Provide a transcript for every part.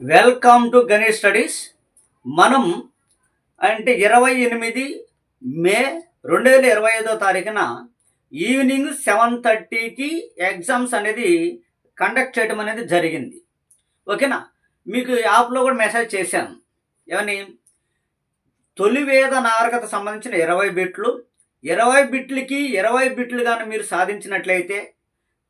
Welcome to Ganesh studies. మనం అంటే ఇరవై ఎనిమిది మే రెండు వేల ఇరవై ఐదో తారీఖున ఈవినింగ్ సెవెన్ థర్టీకి ఎగ్జామ్స్ అనేది కండక్ట్ చేయడం అనేది జరిగింది. ఓకేనా? మీకు యాప్లో కూడా మెసేజ్ చేశాను. ఏమని? తొలి వేద నాగరికత సంబంధించిన ఇరవై బిట్లు ఇరవై బిట్లకి ఇరవై బిట్లు కానీ మీరు సాధించినట్లయితే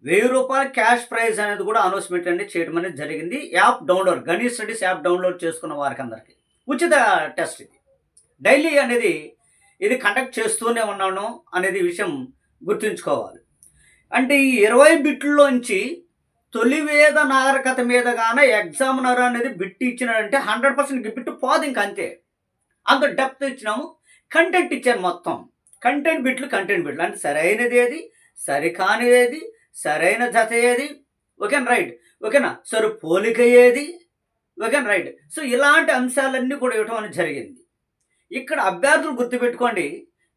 వెయ్యి రూపాయల క్యాష్ ప్రైజ్ అనేది కూడా అనౌన్స్మెంట్ అనేది చేయడం అనేది జరిగింది. App download Ganesh studies app download చేసుకున్న వారికి అందరికీ. ఉచిత టెస్ట్ ఇది. డైలీ అనేది ఇది కండక్ట్ చేస్తూనే ఉన్నాను అనేది విషయం గుర్తుంచుకోవాలి. అంటే ఈ ఇరవై బిట్లలోంచి తొలి వేద నాగరికత మీద గాన ఎగ్జామినర్ అనేది బిట్ ఇచ్చినాడంటే హండ్రెడ్ పర్సెంట్ బిట్ పోదు ఇంక అంతే. అంత డెప్త్ ఇచ్చినాము. కంటెంట్ ఇచ్చాను మొత్తం. కంటెంట్ బిట్లు కంటెంట్ బిట్లు. అంటే సరైనది ఏది? సరికానిది ఏది? సరైన జత ఏది? ఓకేనా రైట్. ఓకేనా సరే పోలిక ఏది? ఓకేనా రైట్. సో ఇలాంటి అంశాలన్నీ కూడా ఇవ్వటం అనేది జరిగింది. ఇక్కడ అభ్యర్థులు గుర్తుపెట్టుకోండి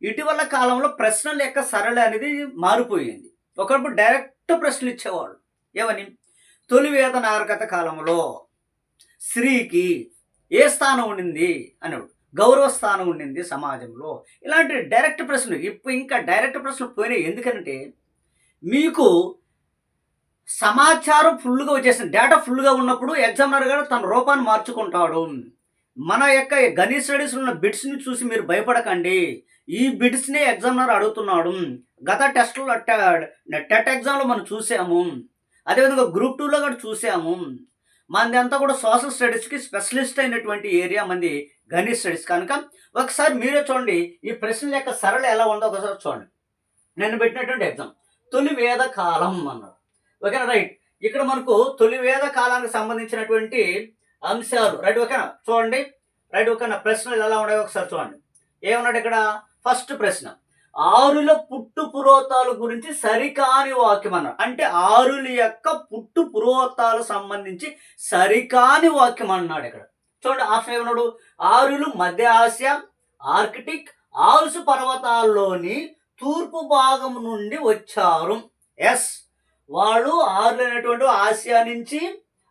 ఇటీవల కాలంలో ప్రశ్నల యొక్క సరళి అనేది మారిపోయింది. ఒకప్పుడు డైరెక్ట్ ప్రశ్నలు ఇచ్చేవాళ్ళు. ఏమని? తొలి వేద నాగరికత కాలంలో స్త్రీకి ఏ స్థానం ఉండింది? అనేవాడు. గౌరవ స్థానం ఉండింది సమాజంలో. ఇలాంటి డైరెక్ట్ ప్రశ్నలు. ఇప్పుడు ఇంకా డైరెక్ట్ ప్రశ్నలు పోయినాయి. ఎందుకంటే మీకు సమాచారం ఫుల్గా వచ్చేసింది డేటా ఫుల్గా ఉన్నప్పుడు ఎగ్జామినర్ గారు తన రూపాన్ని మార్చుకుంటాడు. మన యొక్క గణిత స్టడీస్లో ఉన్న బిట్స్ని చూసి మీరు భయపడకండి. ఈ బిట్స్ని ఎగ్జామినర్ అడుగుతున్నాడు. గత టెస్ట్లో టెట్ ఎగ్జామ్లో మనం చూసాము. అదేవిధంగా గ్రూప్ టూలో కూడా చూసాము. మనది అంతా కూడా సోషల్ స్టడీస్కి స్పెషలిస్ట్ అయినటువంటి ఏరియా మంది గణిత స్టడీస్. కనుక ఒకసారి మీరే చూడండి. ఈ ప్రశ్నల యొక్క సరళ ఎలా ఉందో ఒకసారి చూడండి. నేను పెట్టినటువంటి ఎగ్జామ్. తొలి వేద కాలం అన్నాడు. ఓకేనా? రైట్. ఇక్కడ మనకు తొలి వేద కాలానికి సంబంధించినటువంటి అంశాలు. రైట్ ఓకేనా? చూడండి. రైట్ ఓకేనా? ప్రశ్నలు ఎలా ఉన్నాయో ఒకసారి చూడండి. ఏమన్నాడు ఇక్కడ? ఫస్ట్ ప్రశ్న. ఆరుల పుట్టు పురోతాలు గురించి సరికాని వాక్యం అన్నాడు. అంటే ఆరుల యొక్క పుట్టు పురోతాలు సంబంధించి సరికాని వాక్యం అన్నాడు ఇక్కడ. చూడండి ఆప్షన్ ఏమన్నాడు? ఆరులు మధ్య ఆసియా ఆర్కిటిక్ ఆల్సు పర్వతాల్లోని తూర్పు భాగం నుండి వచ్చారు. ఎస్. వాళ్ళు ఆరులైనటువంటి ఆసియా నుంచి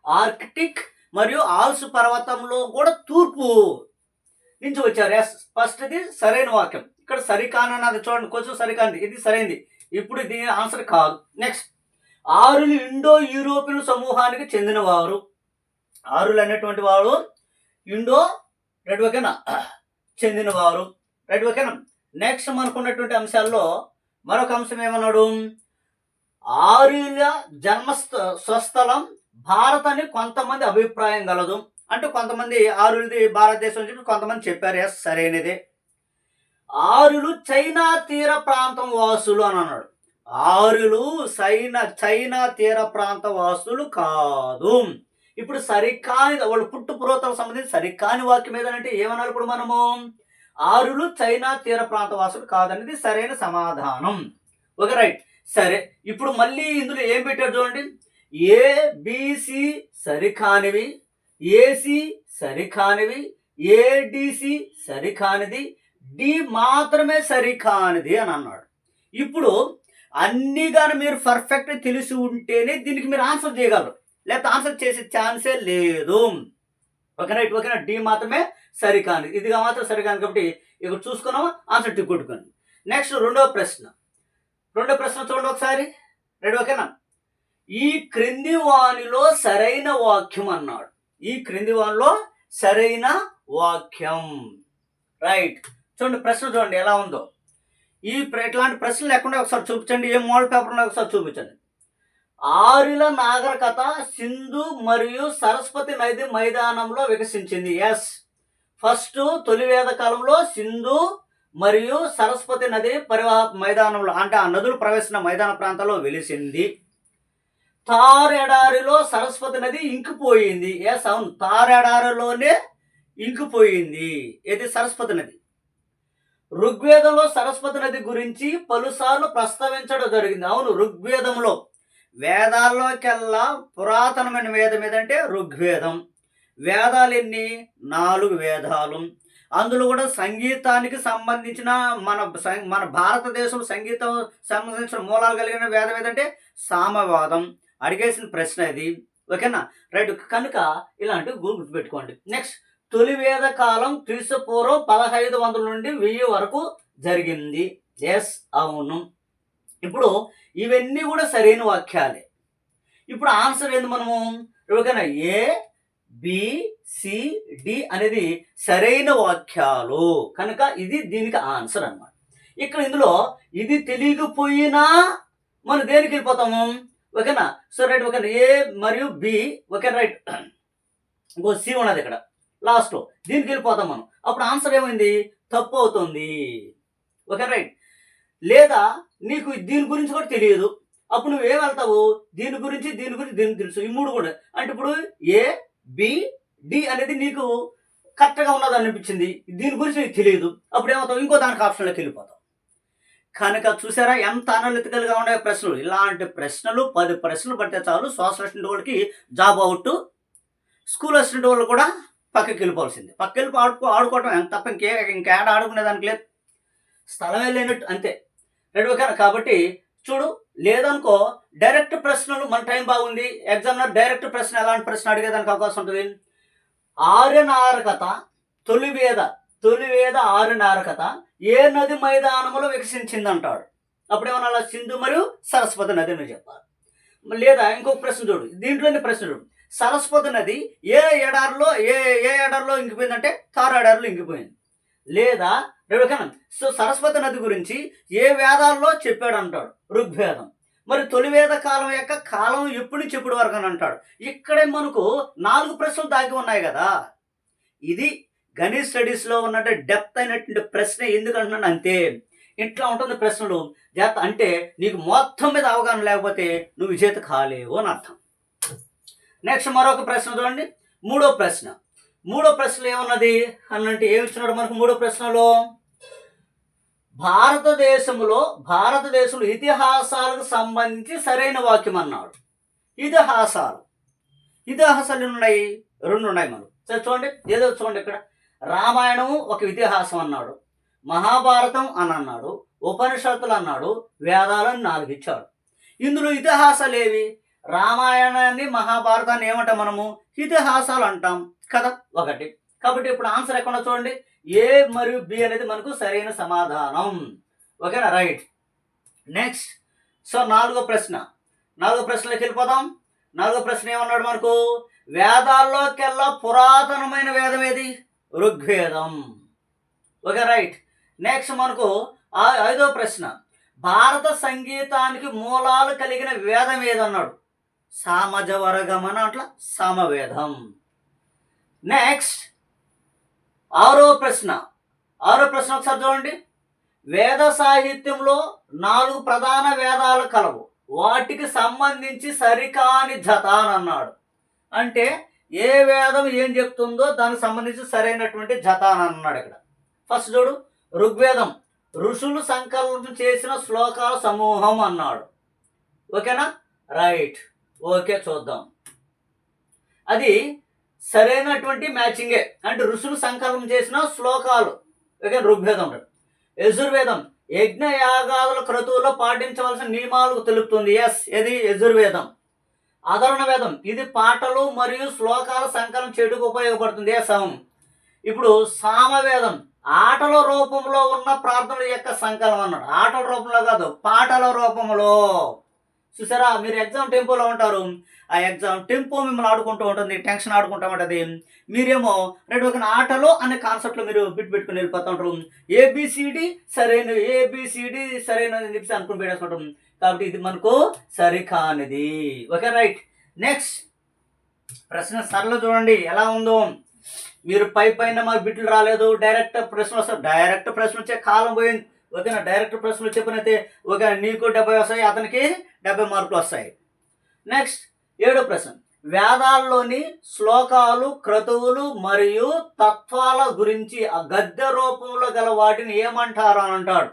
ఆర్కిటిక్ మరియు ఆల్స్ పర్వతంలో కూడా తూర్పు నుంచి వచ్చారు. ఎస్. ఫస్ట్ ఇది సరైన వాక్యం. ఇక్కడ సరికానన్నది చూడండి కొంచెం సరికాంది ఇది సరైనది ఇప్పుడు దీని ఆన్సర్ కాదు. నెక్స్ట్. ఆరులు ఇండో యూరోపియన్ సమూహానికి చెందినవారు. ఆరులు అనేటువంటి వారు ఇండో రెడ్ ఓకేనా చెందినవారు. రెడ్ ఓకేనా నెక్స్ట్ మనకున్నటువంటి అంశాల్లో మరొక అంశం ఏమన్నాడు? ఆరుల జన్మస్థ స్వస్థలం భారత్ అని కొంతమంది అభిప్రాయం కలదు అంటే కొంతమంది ఆరులది భారతదేశం చెప్పి కొంతమంది చెప్పారు. ఎస్ సరైనదే. ఆరులు చైనా తీర ప్రాంతం వాసులు అని అన్నాడు. ఆరులు చైనా చైనా తీర ప్రాంత వాసులు కాదు. ఇప్పుడు సరికాని వాళ్ళు పుట్టు పురోతలకు సంబంధించి సరికాని వాక్యం ఏదనంటే ఏమన్నారు ఇప్పుడు మనము? ఆరులు చైనా తీర ప్రాంత వాసులు కాదనేది సరైన సమాధానం. Okay right. సరే ఇప్పుడు మళ్ళీ ఇందులో ఏం పెట్టారు చూడండి. ఏ బిసి సరికానివి ఏసి సరికానివి ఏడిసి సరికానిది డి మాత్రమే సరికానిది అని అన్నాడు. ఇప్పుడు అన్ని కానీ మీరు పర్ఫెక్ట్ తెలిసి ఉంటేనే దీనికి మీరు ఆన్సర్ చేయగలరు. లేకపోతే ఆన్సర్ చేసే ఛాన్సే లేదు. ఓకేనా? ఇటు ఓకేనా? డి మాత్రమే సరికాను ఇదిగా మాత్రం సరికాను కాబట్టి ఇక్కడ చూసుకున్నాము ఆన్సర్ టిక్ కొట్టుకోండి. నెక్స్ట్ రెండవ ప్రశ్న. రెండో ప్రశ్న చూడండి ఒకసారి. రెడీ ఓకేనా? ఈ క్రింది వానిలో సరైన వాక్యం అన్నాడు. ఈ క్రింది వానిలో సరైన వాక్యం. రైట్. చూడండి ప్రశ్న చూడండి ఎలా ఉందో. ఈ ప్ర- ఇట్లాంటి ప్రశ్నలు లేకుండా ఒకసారి చూపించండి. ఏ మోడల్ పేపర్ ఉన్నాయో ఒకసారి చూపించండి. ఆరుల నాగరికత సింధు మరియు సరస్వతి నది మైదానంలో వికసించింది. ఎస్ ఫస్ట్ తొలి వేద కాలంలో సింధు మరియు సరస్వతి నది పరివాహ మైదానంలో అంటే ఆ నదులు ప్రవేశించిన మైదాన ప్రాంతంలో వెలిసింది. తారెడారిలో సరస్వతి నది ఇంకిపోయింది. ఎస్ అవును. తారెడారిలోనే ఇంకిపోయింది. ఇది సరస్వతి నది. ఋగ్వేదంలో సరస్వతి నది గురించి పలుసార్లు ప్రస్తావించడం జరిగింది. అవును ఋగ్వేదంలో. వేదాల్లోకెల్లా పురాతనమైన వేదం ఏదంటే ఋగ్వేదం. వేదాలు ఎన్ని నాలుగు వేదాలు. అందులో కూడా సంగీతానికి సంబంధించిన మన సం- మన భారతదేశం సంగీతం సంబంధించిన మూలాలు కలిగిన వేదం ఏదంటే సామవాదం. అడిగేసిన ప్రశ్న ఇది. ఓకేనా? రైట్ కనుక ఇలాంటివి గుర్తుపెట్టుకోండి. నెక్స్ట్ తొలి వేద కాలం క్రీస్తు పూర్వం పదహైదు వందల నుండి వెయ్యి వరకు జరిగింది. ఎస్ అవును. ఇప్పుడు ఇవన్నీ కూడా సరైన వాక్యాలే. ఇప్పుడు ఆన్సర్ ఏంది మనము? ఓకేనా ఏ బిసిడి అనేది సరైన వాక్యాలు. కనుక ఇది దీనికి ఆన్సర్ అన్నమాట. ఇక్కడ ఇందులో ఇది తెలియకపోయినా మనం దేనికి వెళ్ళిపోతాము? ఓకేనా? సో రైట్ ఓకేనా? ఏ మరియు బి ఓకే రైట్. ఇంకో సి ఉన్నది ఇక్కడ. లాస్ట్లో దీనికి వెళ్ళిపోతాం మనం. అప్పుడు ఆన్సర్ ఏమైంది? తప్పు అవుతుంది. Okay right. లేదా నీకు దీని గురించి కూడా తెలియదు. అప్పుడు నువ్వు ఏం వెళ్తావు? దీని గురించి దీని గురించి దీని తెలుసు. ఈ మూడు కూడా. అంటే ఇప్పుడు ఏ బి డి అనేది నీకు కరెక్ట్గా ఉన్నది అనిపించింది. దీని గురించి నీకు తెలియదు. అప్పుడు ఏమవుతావు? ఇంకో దానికి ఆప్షన్లోకి వెళ్ళిపోతావు. కనుక చూసారా ఎంత అనలిటికల్గా ఉండే ప్రశ్నలు. ఇలాంటి ప్రశ్నలు పది ప్రశ్నలు పడితే చాలు సోషల్ అసిస్టెంట్ వాళ్ళకి జాబ్ అవుట్ స్కూల్ అసిస్టెంట్ వాళ్ళు కూడా పక్కకి వెళ్ళిపోవాల్సింది. పక్క వెళ్ళిపో ఆడుకో ఆడుకోవటం ఎంత తప్ప ఇంకే ఇంకేడ ఆడుకునే దానికి లేదు. స్థలమే లేనట్టు అంతే. రెడీ కాబట్టి చూడు లేదనుకో డైరెక్ట్ ప్రశ్నలు మన టైం బాగుంది. ఎగ్జామ్లో డైరెక్ట్ ప్రశ్న ఎలాంటి ప్రశ్న అడిగేదానికి అవకాశం ఉంటుంది? ఆర్యనారకత తొలి వేద తొలి వేద ఆర్యనారకత ఏ నది మైదానములో వికసించింది అంటాడు అప్పుడు ఏమన్నా సింధు మరియు సరస్వతి నది అని చెప్పాలి. లేదా ఇంకొక ప్రశ్న చూడు. దీంట్లోనే ప్రశ్న చూడు. సరస్వతి నది ఏ ఎడారిలో ఏ ఏ ఎడారిలో ఇంకిపోయిందంటే తారు ఎడారిలో ఇంకిపోయింది. లేదా రేవకనం సో సరస్వతి నది గురించి ఏ వేదాల్లో చెప్పాడు అంటాడు? ఋగ్వేదం. మరి తొలి వేద కాలం యొక్క కాలం ఎప్పుడు నుంచి ఎప్పుడు వరకు అని అంటాడు? ఇక్కడే మనకు నాలుగు ప్రశ్నలు దాగి ఉన్నాయి కదా. ఇది గణేష్ స్టడీస్లో ఉన్నట్టు డెప్త్ అయినటువంటి ప్రశ్న ఎందుకు అంటున్నాను అంతే ఇట్లా ఉంటుంది ప్రశ్నలు జాత అంటే నీకు మొత్తం మీద అవగాహన లేకపోతే నువ్వు విజేత కాలేవు అని అర్థం. నెక్స్ట్ మరొక ప్రశ్న చూడండి. మూడో ప్రశ్న. మూడో ప్రశ్నలు ఏమన్నది? అన్నంటే ఏమి ఇచ్చినాడు మనకు మూడో ప్రశ్నలో? భారతదేశంలో భారతదేశంలో ఇతిహాసాలకు సంబంధించి సరైన వాక్యం అన్నాడు ఇతిహాసాలు. ఇతిహాసాలు ఉన్నాయి రెండు ఉన్నాయి మనం చూడండి. ఏదో చూడండి ఇక్కడ. రామాయణము ఒక ఇతిహాసం అన్నాడు. మహాభారతం అని అన్నాడు. ఉపనిషత్తులు అన్నాడు. వేదాలను నాలుగు ఇచ్చాడు. ఇందులో ఇతిహాసాలు ఏవి? రామాయణాన్ని మహాభారతాన్ని ఏమంటాం మనము? ఇతిహాసాలు అంటాం కదా ఒకటి. కాబట్టి ఇప్పుడు ఆన్సర్ ఎక్కడ చూడండి? ఏ మరియు బి అనేది మనకు సరైన సమాధానం. ఓకేనా? రైట్. నెక్స్ట్. సో నాలుగో ప్రశ్న. నాలుగో ప్రశ్నలోకి వెళ్ళిపోదాం. నాలుగో ప్రశ్న ఏమన్నాడు మనకు? వేదాల్లోకెల్లా పురాతనమైన వేదం ఏది? ఋగ్వేదం. Okay right. నెక్స్ట్ మనకు ఐదో ప్రశ్న. భారత సంగీతానికి మూలాలు కలిగిన వేదం ఏదన్నాడు? సామజవరగమన అట్లా. సామవేదం. నెక్స్ట్. ఆరో ప్రశ్న. ఆరో ప్రశ్న ఒకసారి చూడండి. వేద సాహిత్యంలో నాలుగు ప్రధాన వేదాలు కలవు. వాటికి సంబంధించి సరికాని జత అన్నాడు. అంటే ఏ వేదం ఏం చెప్తుందో దానికి సంబంధించి సరైనటువంటి జత అన్నాడు ఇక్కడ. ఫస్ట్ చూడు. ఋగ్వేదం. ఋషులు సంకల్పం చేసిన శ్లోకాల సమూహం అన్నాడు. ఓకేనా? రైట్. ఓకే చూద్దాం. అది సరైనటువంటి మ్యాచింగే. అంటే ఋషులు సంకల్పం చేసిన శ్లోకాలు. ఓకే ఋగ్వేదం. యజుర్వేదం. యజ్ఞ యాగాదుల క్రతువులో పాటించవలసిన నియమాలకు తెలుపుతుంది. ఎస్ ఇది యజుర్వేదం. అదరుణ వేదం. ఇది పాటలు మరియు శ్లోకాల సంకలనం చెడుకు ఉపయోగపడుతుంది. ఎస్ అవును. ఇప్పుడు సామవేదం. ఆటల రూపంలో ఉన్న ప్రార్థనల యొక్క సంకలనం అన్నాడు. ఆటల రూపంలో కాదు పాటల రూపంలో. చూసారా? మీరు ఎగ్జామ్ టెంపోలో ఉంటారు. ఆ ఎగ్జామ్ టెంపో మిమ్మల్ని ఆడుకుంటూ ఉంటుంది టెన్షన్ ఆడుకుంటూ ఉంటుంది. మీరేమో రెండు ఒక ఆటలో అనే కాన్సెప్ట్లో మీరు బిట్ పెట్టుకుని వెళ్ళిపోతూ ఉంటారు ఏబిసిడి సరైన ఏబిసిడి సరైన అని చెప్పి అనుకుని పెట్టేసుకుంటాం కాబట్టి ఇది మనకు సరికానిది. Okay right. నెక్స్ట్ ప్రశ్న సరళ చూడండి. ఎలా ఉందో? మీరు పై పైన మాకు బిట్లు రాలేదు. డైరెక్ట్ ప్రశ్న వస్తారు డైరెక్ట్ ప్రశ్న వచ్చే కాలం పోయింది. ఓకేనా? డైరెక్ట్ ప్రశ్నలు చెప్పినైతే ఓకే నీకు డెబ్బై వస్తాయి అతనికి డెబ్బై మార్కులు వస్తాయి. నెక్స్ట్ ఏడో ప్రశ్న. వేదాల్లోని శ్లోకాలు క్రతువులు మరియు తత్వాల గురించి ఆ గద్య రూపంలో గల వాటిని ఏమంటారు అని అంటాడు.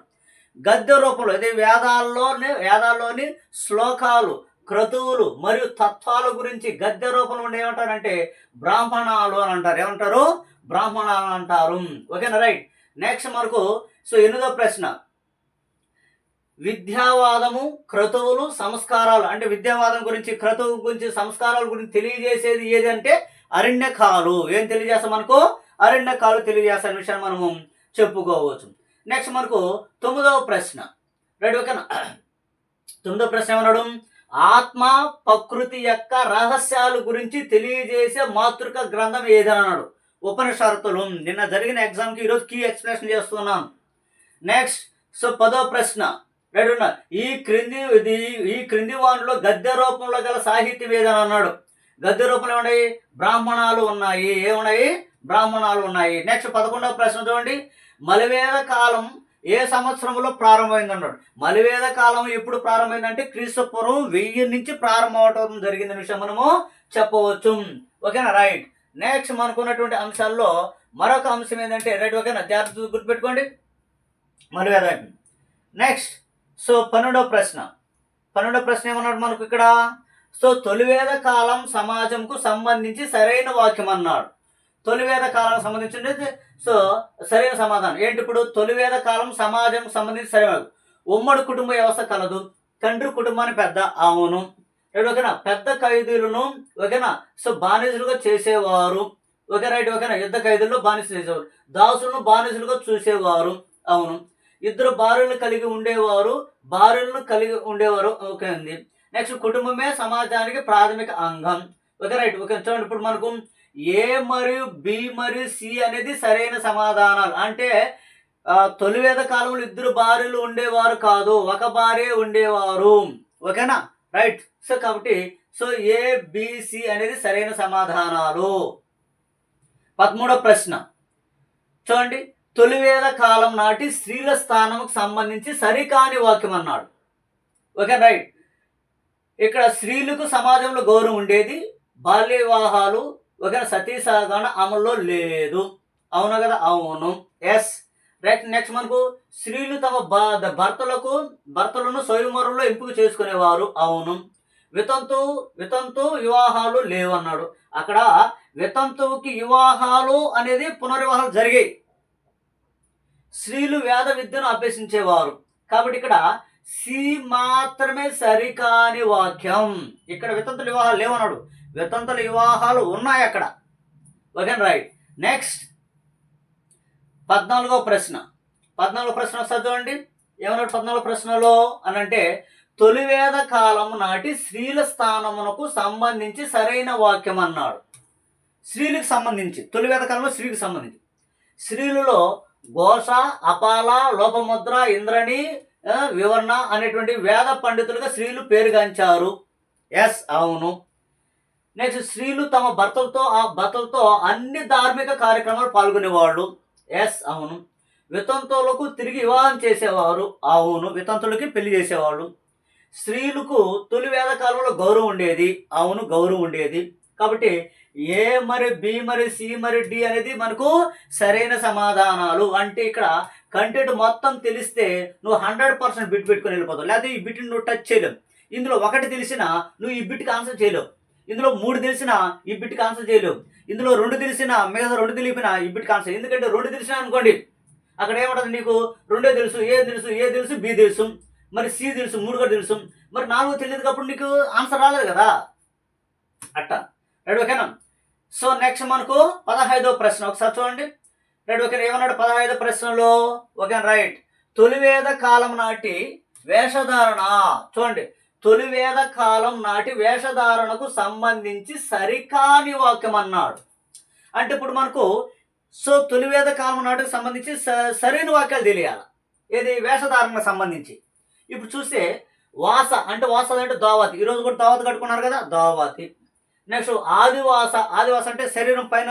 గద్య రూపంలో అదే వేదాల్లోని వేదాల్లోని శ్లోకాలు క్రతువులు మరియు తత్వాల గురించి గద్య రూపంలో ఏమంటారంటే బ్రాహ్మణాలు అని అంటారు. ఏమంటారు? బ్రాహ్మణాలు అంటారు. ఓకేనా? రైట్. నెక్స్ట్ మనకు సో ఎనిమిదో ప్రశ్న. విద్యావాదము క్రతువులు సంస్కారాలు. అంటే విద్యావాదం గురించి క్రతువు గురించి సంస్కారాల గురించి తెలియజేసేది ఏదంటే అరణ్యకాలు. ఏం తెలియజేస్తాం మనకు? అరణ్యకాలు తెలియజేస్తాను విషయాన్ని మనము చెప్పుకోవచ్చు. నెక్స్ట్ మనకు తొమ్మిదవ ప్రశ్న. రెడీ ఓకేనా? తొమ్మిదవ ప్రశ్న ఏమన్నాడు? ఆత్మ ప్రకృతి యొక్క రహస్యాల గురించి తెలియజేసే మాతృక గ్రంథం ఏదని అన్నాడు. ఉపనిషత్తులు. నిన్న జరిగిన ఎగ్జామ్కి ఈరోజు కీ ఎక్స్ప్లెనేషన్ చేస్తున్నాను. నెక్స్ట్ సో పదో ప్రశ్న. రెడీ ఈ క్రింది ఇది ఈ క్రింది వానులో గద్య రూపంలో గల సాహిత్యం ఏదని అన్నాడు. గద్య రూపంలో ఏమున్నాయి? బ్రాహ్మణాలు ఉన్నాయి. ఏమున్నాయి? బ్రాహ్మణాలు ఉన్నాయి. నెక్స్ట్ పదకొండవ ప్రశ్న చూడండి. మలివేద కాలం ఏ సంవత్సరంలో ప్రారంభమైంది అన్నాడు. మలివేద కాలం ఎప్పుడు ప్రారంభమైందంటే క్రీస్తుపూర్వం వెయ్యి నుంచి ప్రారంభం అవటం జరిగింది విషయం మనము చెప్పవచ్చు. ఓకేనా? రైట్ నెక్స్ట్ మనకున్నటువంటి అంశాల్లో మరొక అంశం ఏంటంటే రైట్ ఓకేనా? జాగ్రత్త గుర్తుపెట్టుకోండి. మలివేద నెక్స్ట్ సో పన్నెండో ప్రశ్న. పన్నెండో ప్రశ్న ఏమన్నాడు మనకు ఇక్కడ? సో తొలివేద కాలం సమాజంకు సంబంధించి సరైన వాక్యం అన్నాడు. తొలివేద కాలం సంబంధించి సో సరైన సమాధానం. ఏంటి ఇప్పుడు? తొలివేద కాలం సమాజం సంబంధించి సరైన ఉమ్మడి కుటుంబ వ్యవస్థ కలదు. తండ్రి కుటుంబాన్ని పెద్ద అవును. రైట్ ఓకేనా? పెద్ద ఖైదీలను ఓకేనా? సో బానిసలుగా చేసేవారు. ఓకే రైట్ ఓకేనా? యుద్ధ ఖైదీల్లో బానిసలు చేసేవారు. దాసులను బానిసలుగా చూసేవారు. అవును. ఇద్దరు భార్యలు కలిగి ఉండేవారు భార్యలను కలిగి ఉండేవారు. ఓకే అండి. నెక్స్ట్ కుటుంబమే సమాజానికి ప్రాథమిక అంగం. ఓకే రైట్ ఓకే చూడండి. ఇప్పుడు మనకు ఏ మరియు బి మరియు సి అనేది సరైన సమాధానాలు. అంటే తొలివేద కాలంలో ఇద్దరు భార్యలు ఉండేవారు కాదు. ఒక భార్య ఉండేవారు. ఓకేనా రైట్ సో కాబట్టి సో ఏ బిసి అనేది సరైన సమాధానాలు. పదమూడవ ప్రశ్న. చూడండి. తొలివేద కాలం నాటి స్త్రీల స్థానంకు సంబంధించి సరికాని వాక్యం అన్నాడు. Okay right. ఇక్కడ స్త్రీలకు సమాజంలో గౌరవం ఉండేది బాల్య వివాహాలు ఒక సతీ సహగమన అమల్లో లేదు. అవును కదా? అవును. ఎస్ రైట్ నెక్స్ట్ మనకు స్త్రీలు తమ భర్తలకు భర్తలను స్వయంవరంలో ఎంపిక చేసుకునేవారు. అవును. వితంతు వితంతు వివాహాలు లేవన్నాడు. అక్కడ వితంతువుకి వివాహాలు అనేది పునర్వివాహాలు జరిగాయి. స్త్రీలు వేద విద్యను అభ్యసించేవారు. కాబట్టి ఇక్కడ సి మాత్రమే సరికాని వాక్యం. ఇక్కడ వితంతుల వివాహాలు లేవన్నాడు. వితంతుల వివాహాలు ఉన్నాయి అక్కడ. ఓకే రైట్ నెక్స్ట్ పద్నాలుగో ప్రశ్న. పద్నాలుగో ప్రశ్న వస్తుంది చూడండి. ఏమన్నాడు పద్నాలుగో ప్రశ్నలో? అని అంటే తొలివేద కాలం నాటి స్త్రీల స్థానమునకు సంబంధించి సరైన వాక్యం అన్నాడు. స్త్రీలకు సంబంధించి. తొలివేద కాలంలో స్త్రీకి సంబంధించి. స్త్రీలలో ఘోష అపాల లోపముద్ర ఇంద్రని వివరణ అనేటువంటి వేద పండితులుగా స్త్రీలు పేరుగాంచారు. ఎస్ అవును. నెక్స్ట్ స్త్రీలు తమ భర్తలతో ఆ భర్తలతో అన్ని ధార్మిక కార్యక్రమాలు పాల్గొనేవాళ్ళు. ఎస్ అవును. వితంతువులకు తిరిగి వివాహం చేసేవారు. అవును వితంతులకి పెళ్ళి చేసేవాళ్ళు. స్త్రీలకు తొలి వేద కాలంలో గౌరవం ఉండేది. అవును గౌరవం ఉండేది. కాబట్టి ఏ మరి బి మరి సి మరి డి అనేది మనకు సరైన సమాధానాలు. అంటే ఇక్కడ కంటెంట్ మొత్తం తెలిస్తే నువ్వు హండ్రెడ్ పర్సెంట్ బిట్ పెట్టుకుని వెళ్ళిపోతావు. లేకపోతే ఈ బిట్ని నువ్వు టచ్ చేయలేవు. ఇందులో ఒకటి తెలిసినా నువ్వు ఈ బిట్కి ఆన్సర్ చేయలేవు. ఇందులో మూడు తెలిసినా ఈ బిట్కి ఆన్సర్ చేయలేవు. ఇందులో రెండు తెలిసినా మిగతా రెండు తెలిపినా ఈ బిట్కి ఆన్సర్ ఎందుకంటే రెండు తెలిసినా అనుకోండి అక్కడ ఏమంటుంది నీకు? రెండే తెలుసు ఏ తెలుసు ఏ తెలుసు బి తెలుసు మరి సి తెలుసు మూడు కూడా తెలుసు. మరి నాలుగు తెలియదు కాబట్టి నీకు ఆన్సర్ రాలేదు కదా. అట్ట. రెడీ ఓకేనా సో నెక్స్ట్ మనకు పదహైదో ప్రశ్న. ఒకసారి చూడండి. రెడీ ఓకే ఏమన్నాడు? పదహైదో ప్రశ్నలో. ఓకే రైట్ తొలివేద కాలం నాటి వేషధారణ. చూడండి. తొలివేద కాలం నాటి వేషధారణకు సంబంధించి సరికాని వాక్యం అన్నాడు. అంటే ఇప్పుడు మనకు సో తొలివేద కాలం నాటికి సంబంధించి స- సరైన వాక్యాలు తెలియాలి. ఏది? వేషధారణకు సంబంధించి. ఇప్పుడు చూస్తే వాస అంటే వాస అంటే దోవతి. ఈరోజు కూడా దోవతి కట్టుకున్నారు కదా? దోవతి. నెక్స్ట్ ఆదివాస ఆదివాస అంటే శరీరం పైన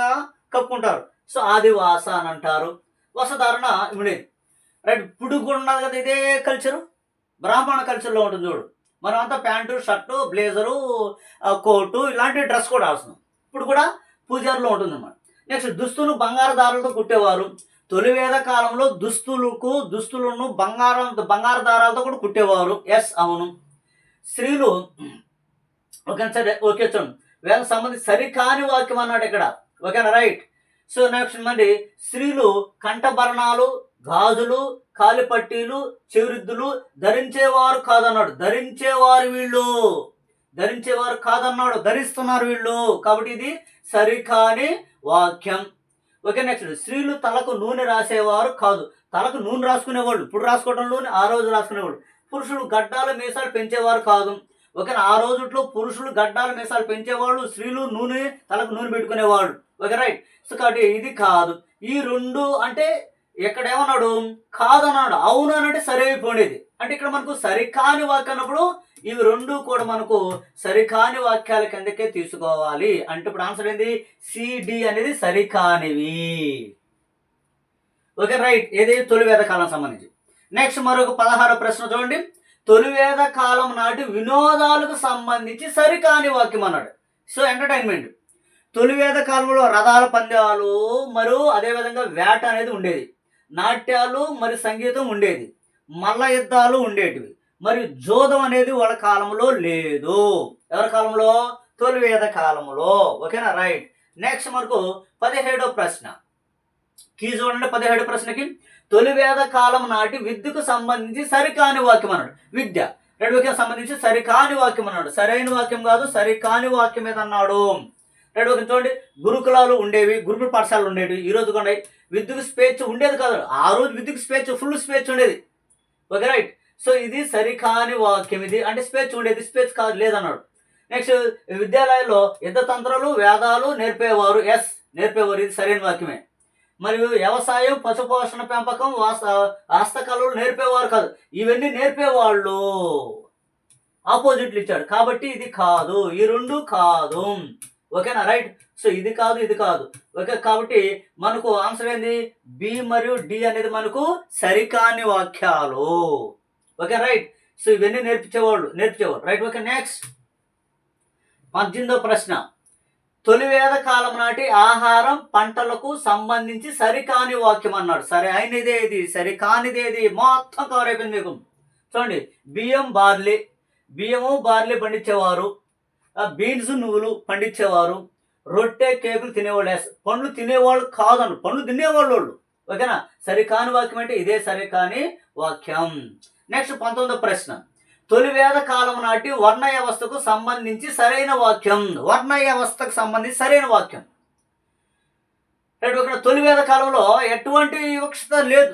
కప్పుకుంటారు. సో ఆదివాస అని అంటారు. వసధారణ ఉండేది రైట్ ఇప్పుడు కూడా ఉన్నది కదా ఇదే కల్చరు బ్రాహ్మణ కల్చర్లో ఉంటుంది చూడు. మనం అంతా ప్యాంటు షర్టు బ్లేజరు కోటు ఇలాంటి డ్రెస్ కూడా అవసరం ఇప్పుడు కూడా పూజారిలో ఉంటుంది అన్నమాట నెక్స్ట్ దుస్తులు బంగారు దారాలతో కుట్టేవారు తొలివేద కాలంలో దుస్తులకు దుస్తులను బంగారం బంగారు దారాలతో కూడా కుట్టేవారు. ఎస్ అవును. స్త్రీలు ఓకే సరే ఓకే చూడండి. వీళ్ళకి సంబంధించి సరికాని వాక్యం అన్నాడు ఇక్కడ. ఓకేనా? రైట్. సో నెక్స్ట్ మరి స్త్రీలు కంఠభరణాలు గాజులు కాలిపట్టీలు చివరిద్దులు ధరించేవారు కాదన్నాడు. ధరించేవారు వీళ్ళు. ధరించేవారు కాదన్నాడు. ధరిస్తున్నారు వీళ్ళు. కాబట్టి ఇది సరికాని వాక్యం. Okay next. స్త్రీలు తలకు నూనె రాసేవారు కాదు. తలకు నూనె రాసుకునేవాళ్ళు. ఇప్పుడు రాసుకోవడంలోనే ఆ రోజు రాసుకునేవాళ్ళు. పురుషులు గడ్డాలు మీసాలు పెంచేవారు కాదు. ఓకే ఆ రోజుట్లో పురుషులు గడ్డాలు మీసాలు పెంచేవాళ్ళు స్త్రీలు నూనె తలకు నూనె పెట్టుకునేవాళ్ళు. Okay right. సో కాబట్టి ఇది కాదు. ఈ రెండు అంటే ఎక్కడేమన్నాడు? కాదన్నాడు. అవును అని అంటే సరి అయిపోయింది అంటే ఇక్కడ మనకు సరికాని వాక్యం అన్నప్పుడు ఇవి రెండు కూడా మనకు సరికాని వాక్యాల కిందకే తీసుకోవాలి. అంటే ఇప్పుడు ఆన్సర్ ఏంది? సిడి అనేది సరికానివి. Okay right. ఏది? తొలి వేద కాలం సంబంధించి. నెక్స్ట్ మరొక పదహారు ప్రశ్న చూడండి. తొలివేద కాలం నాటి వినోదాలకు సంబంధించి సరికాని వాక్యం అన్నాడు. సో ఎంటర్టైన్మెంట్ తొలి వేద కాలంలో రథాల పందాలు మరియు అదేవిధంగా వేట అనేది ఉండేది. నాట్యాలు మరి సంగీతం ఉండేది. మల్ల యుద్ధాలు ఉండేటివి. మరియు జోదం అనేది వాళ్ళ కాలంలో లేదు. ఎవరి కాలంలో? తొలి వేద కాలంలో. ఓకేనా? రైట్. నెక్స్ట్ మనకు పదిహేడో ప్రశ్న. కీ చూడండి పదిహేడు ప్రశ్నకి. తొలి వేద కాలం నాటి విద్యకు సంబంధించి సరికాని వాక్యం అన్నాడు. విద్య. రెండు వాక్యం సంబంధించి సరికాని వాక్యం అన్నాడు. సరైన వాక్యం కాదు సరికాని వాక్యం ఏదన్నాడు రెండు వాక్యం చూడండి. గురుకులాలు ఉండేవి గురుకుల పాఠశాలలు ఉండేవి. ఈ రోజు కూడా విద్యుత్ స్పేచ్ ఉండేది కాదు. ఆ రోజు విద్యుత్ స్పేచ్ ఫుల్ స్పేచ్ ఉండేది. Okay right. సో ఇది సరికాని వాక్యం ఇది. అంటే స్పేచ్ ఉండేది. స్పేచ్ కాదు లేదన్నాడు. నెక్స్ట్ విద్యాలయాల్లో యుద్ధ తంత్రాలు వేదాలు నేర్పేవారు. ఎస్ నేర్పేవారు. ఇది సరైన వాక్యమే. మరియు వ్యవసాయం పశుపోషణ పెంపకం వాస్త హస్తకళలు నేర్పేవారు కాదు. ఇవన్నీ నేర్పేవాళ్ళు. ఆపోజిట్లు ఇచ్చాడు. కాబట్టి ఇది కాదు. ఈ రెండు కాదు. ఓకేనా? రైట్? సో ఇది కాదు ఇది కాదు. ఓకే కాబట్టి మనకు ఆన్సర్ ఏంది? బి మరియు డి అనేది మనకు సరికాని వాక్యాలు. Okay right? సో ఇవన్నీ నేర్పించేవాళ్ళు నేర్పించేవాళ్ళు రైట్ ఓకే నెక్స్ట్ పద్దెనిమిదో ప్రశ్న. తొలి వేద కాలం నాటి ఆహారం పంటలకు సంబంధించి సరికాని వాక్యం అన్నాడు. సరే అయినదే ఇది సరికానిదేది మొత్తం కవర్ అయిపోయింది మీకు. చూడండి బియ్యం బార్లీ బియ్యము బార్లీ పండించేవారు ఆ బీన్స్ నువ్వులు పండించేవారు రొట్టె కేకులు తినేవాళ్ళు పండ్లు తినేవాళ్ళు కాదను పండ్లు తినేవాళ్ళు వాళ్ళు. ఓకేనా? సరికాని వాక్యం అంటే ఇదే సరికాని వాక్యం. నెక్స్ట్ పంతొమ్మిదో ప్రశ్న. తొలి వేద కాలం నాటి వర్ణ వ్యవస్థకు సంబంధించి సరైన వాక్యం. వర్ణ వ్యవస్థకు సంబంధించి సరైన వాక్యం. రైట్ ఇక్కడ తొలి వేద కాలంలో ఎటువంటి వివక్షత లేదు.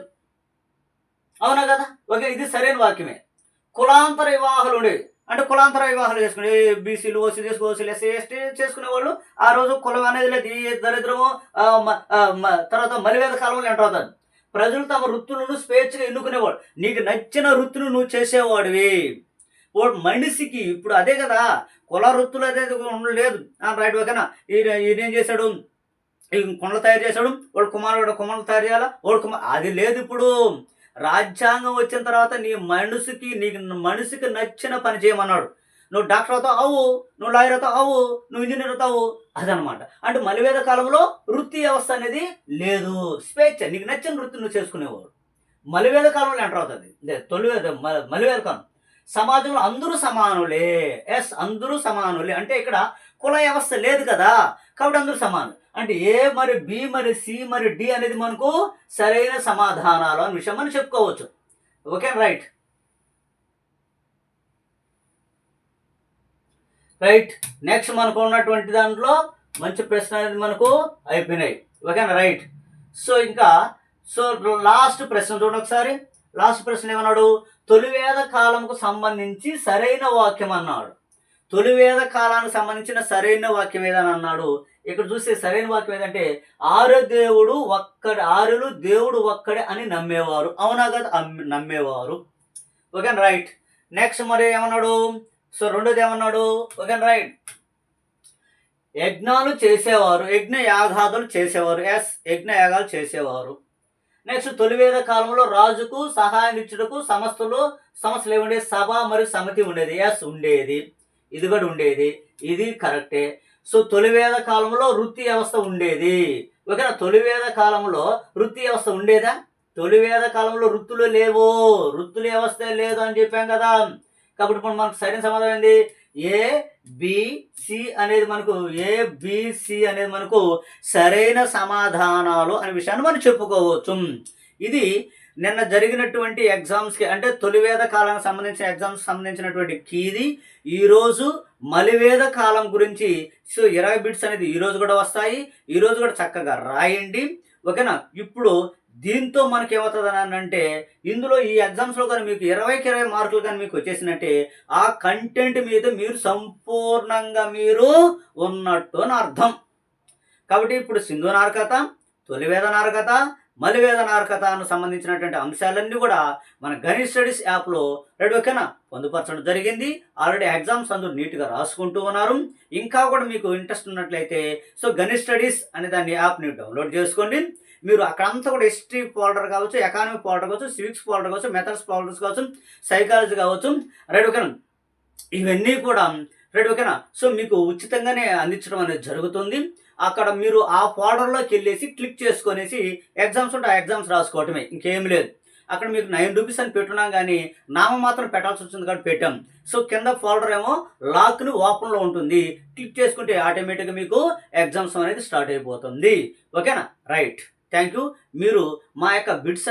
అవునా కదా? ఓకే ఇది సరైన వాక్యమే. కులాంతర వివాహాలు ఉండేవి. అంటే కులాంతర వివాహాలు చేసుకునే బీసీలు ఓసీ ఓసీలు ఎస్సీ ఎస్టీ చేసుకునే వాళ్ళు ఆ రోజు కులం అనేది లేదు. ఏ దరిద్రము తర్వాత మలివేద కాలంలో ఎంటర్ అవుతారు. ప్రజలు తమ వృత్తులను స్వేచ్ఛగా ఎన్నుకునేవాడు. నీకు నచ్చిన వృత్తులు నువ్వు చేసేవాడివి. వాడు మనిషికి ఇప్పుడు అదే కదా కుల వృత్తులు అదే లేదు. రైట్ ఓకేనా ఈయన ఏం చేశాడు? ఈ కొండలు తయారు చేశాడు. వాడు కుమారుడు కుమారులు తయారు చేయాలా? వాడు కుమార్ అది లేదు ఇప్పుడు. రాజ్యాంగం వచ్చిన తర్వాత నీ మనసుకి నీకు మనసుకి నచ్చిన పని చేయమన్నాడు. నువ్వు డాక్టర్ అవుతావు అవు నువ్వు లాయర్ అవుతావు అవు నువ్వు ఇంజనీర్ అవుతావు. అదనమాట అంటే మలివేద కాలంలో వృత్తి వ్యవస్థ అనేది లేదు. స్వేచ్ఛ. నీకు నచ్చిన వృత్తి నువ్వు చేసుకునేవాడు మలివేద కాలంలో ఎంటర్ అవుతుంది ఇదే తొలివేద మ- మలివేద కాలం. సమాజంలో అందరూ సమానులే. ఎస్ అందరూ సమానులే. అంటే ఇక్కడ కుల వ్యవస్థ లేదు కదా. కాబట్టి అందరూ సమానం అంటే ఏ మరి బి మరి సి మరి డి అనేది మనకు సరైన సమాధానాలు అనే విషయం మనం చెప్పుకోవచ్చు. Okay right. రైట్. నెక్స్ట్ మనకు ఉన్నటువంటి దాంట్లో మంచి ప్రశ్న అనేది మనకు అయిపోయినాయి. ఓకేనా? రైట్. సో ఇంకా సో లాస్ట్ ప్రశ్న చూడండి ఒకసారి. లాస్ట్ ప్రశ్న ఏమన్నాడు? తొలివేద కాలంకు సంబంధించి సరైన వాక్యం అన్నాడు. తొలివేద కాలానికి సంబంధించిన సరైన వాక్యం ఏదని అన్నాడు. ఇక్కడ చూస్తే సరైన వాక్యం ఏదంటే ఆరు దేవుడు ఒక్కడే ఆరులు దేవుడు ఒక్కడే అని నమ్మేవారు. అవునా కదా నమ్మేవారు. Okay right. నెక్స్ట్ మరి ఏమన్నాడు? సో రెండోది ఏమన్నాడు? ఓకే రైట్ యజ్ఞాలు చేసేవారు యజ్ఞ యాగాదులు చేసేవారు ఎస్ యజ్ఞ యాగాలు చేసేవారు. నెక్స్ట్ తొలివేద కాలంలో రాజుకు సహాయం ఇచ్చుటకు సంస్థలు సంస్థలు ఏముండే సభ మరియు సమితి ఉండేది. ఎస్ ఉండేది. ఇది కూడా ఉండేది. ఇది కరెక్టే సో తొలివేద కాలంలో వృత్తి వ్యవస్థ ఉండేది. ఓకేనా తొలివేద కాలంలో వృత్తి వ్యవస్థ ఉండేదా? తొలివేద కాలంలో వృత్తులు లేవు. వృత్తుల వ్యవస్థ లేదు అని చెప్పాం కదా. కాబట్టి ఇప్పుడు మనకు సరైన సమాధానం ఏంది ఏ బిసి అనేది మనకు ఏ బిసి అనేది మనకు సరైన సమాధానాలు అనే విషయాన్ని మనం చెప్పుకోవచ్చు. ఇది నిన్న జరిగినటువంటి ఎగ్జామ్స్కి అంటే తొలివేద కాలానికి సంబంధించిన ఎగ్జామ్స్ సంబంధించినటువంటి కీది. ఈరోజు మలివేద కాలం గురించి సో ఇరవై బిట్స్ అనేది ఈరోజు కూడా వస్తాయి. ఈరోజు కూడా చక్కగా రాయండి. ఓకేనా? ఇప్పుడు దీంతో మనకి ఏమవుతుంది అని అంటే ఇందులో ఈ ఎగ్జామ్స్లో కానీ మీకు ఇరవైకి ఇరవై మార్కులు కానీ మీకు వచ్చేసినట్టే ఆ కంటెంట్ మీద మీరు సంపూర్ణంగా మీరు ఉన్నట్టు అని అర్థం. కాబట్టి ఇప్పుడు సింధు నారకథ తొలివేద నారకథ మలివేద నారకథకు సంబంధించినటువంటి అంశాలన్నీ కూడా మన గణిత్ స్టడీస్ యాప్లో రెడ్ ఓకేనా? పొందుపరచడం జరిగింది. ఆల్రెడీ ఎగ్జామ్స్ అందరూ నీట్గా రాసుకుంటూ ఉన్నారు. ఇంకా కూడా మీకు ఇంట్రెస్ట్ ఉన్నట్లయితే సో గణిత్ స్టడీస్ అనే దాన్ని యాప్ని డౌన్లోడ్ చేసుకోండి. మీరు అక్కడంతా కూడా హిస్టరీ ఫోల్డర్ కావచ్చు ఎకానమీ ఫోల్డర్ కావచ్చు సివిక్స్ ఫోల్డర్ కావచ్చు మెథడ్స్ ఫోల్డర్స్ కావచ్చు సైకాలజీ కావచ్చు రైట్ ఓకేనా ఇవన్నీ కూడా రైట్ ఓకేనా సో మీకు ఉచితంగానే అందించడం అనేది జరుగుతుంది. అక్కడ మీరు ఆ ఫోల్డర్లోకి వెళ్ళేసి క్లిక్ చేసుకొనేసి ఎగ్జామ్స్ ఉంటే ఆ ఎగ్జామ్స్ రాసుకోవటమే ఇంకేం లేదు. అక్కడ మీకు నైన్ రూపీస్ అని పెట్టున్నాం కానీ నామం మాత్రం పెట్టాల్సి వచ్చింది కాబట్టి పెట్టాం. సో కింద ఫోల్డర్ ఏమో లాక్ను ఓపెన్లో ఉంటుంది. క్లిక్ చేసుకుంటే ఆటోమేటిక్గా మీకు ఎగ్జామ్స్ అనేది స్టార్ట్ అయిపోతుంది. ఓకేనా రైట్. థ్యాంక్ యూ మీరు మా యొక్క బిడ్స్